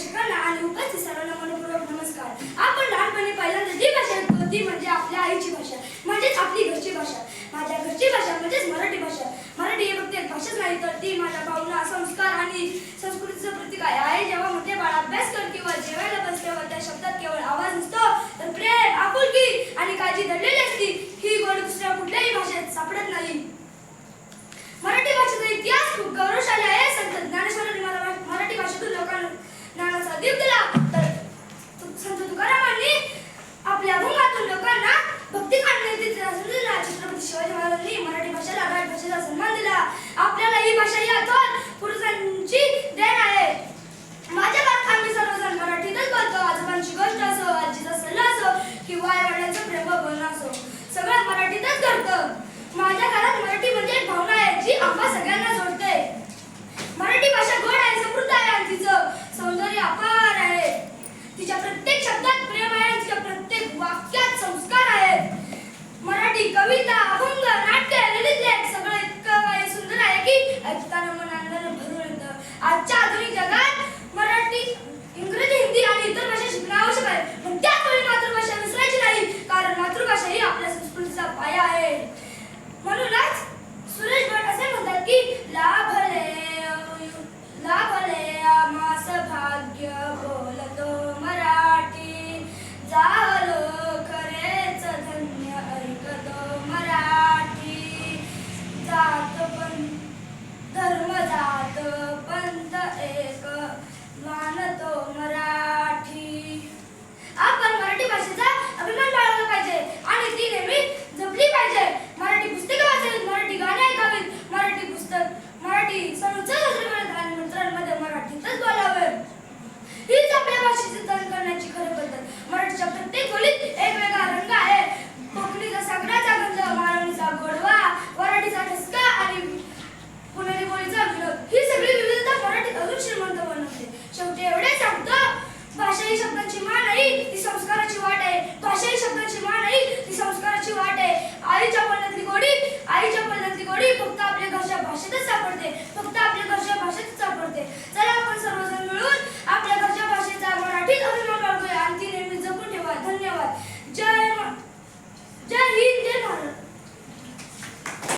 ليشغل على وقت سنة 丽玛 धर्म जात पंत एक